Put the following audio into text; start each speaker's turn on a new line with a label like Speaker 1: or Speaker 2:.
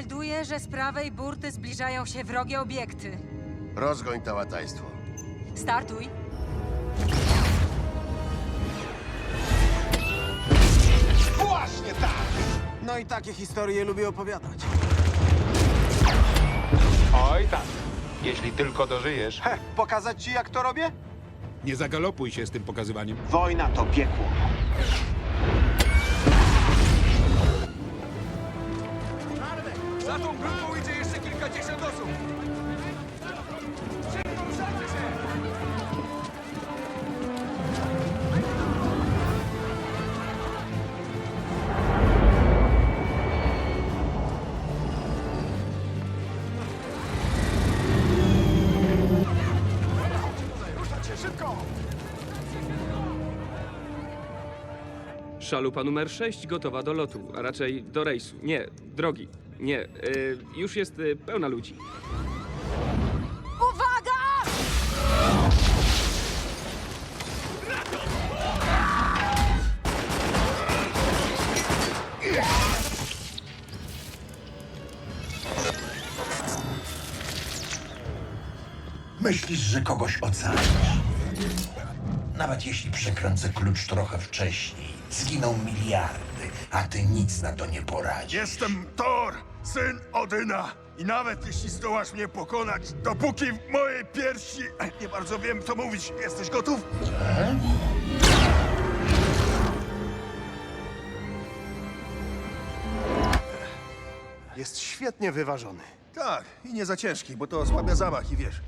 Speaker 1: Przewiduję, że z prawej burty zbliżają się wrogie obiekty.
Speaker 2: Rozgoń to łataństwo.
Speaker 1: Startuj.
Speaker 3: Właśnie tak!
Speaker 4: No i takie historie lubię opowiadać.
Speaker 5: Oj tak. Jeśli tylko dożyjesz.
Speaker 3: Heh, pokazać ci jak to robię?
Speaker 6: Nie zagalopuj się z tym pokazywaniem.
Speaker 3: Wojna to piekło.
Speaker 7: Za tą grupą idzie jeszcze kilkadziesiąt osób. Się! Się!
Speaker 8: Szalupa numer 6 gotowa do lotu, a raczej do rejsu. Nie, drogi. Nie, y, już jest y, pełna ludzi.
Speaker 1: Uwaga!
Speaker 9: Myślisz, że kogoś ocalisz? Nawet jeśli przekręcę klucz trochę wcześniej, zginą miliardy, a ty nic na to nie poradzisz.
Speaker 10: Jestem Thor, syn Odyna. I nawet jeśli zdołasz mnie pokonać, dopóki w mojej piersi... Nie bardzo wiem, co mówić. Jesteś gotów?
Speaker 3: Jest świetnie wyważony.
Speaker 10: Tak, i nie za ciężki, bo to osłabia zamach i wiesz...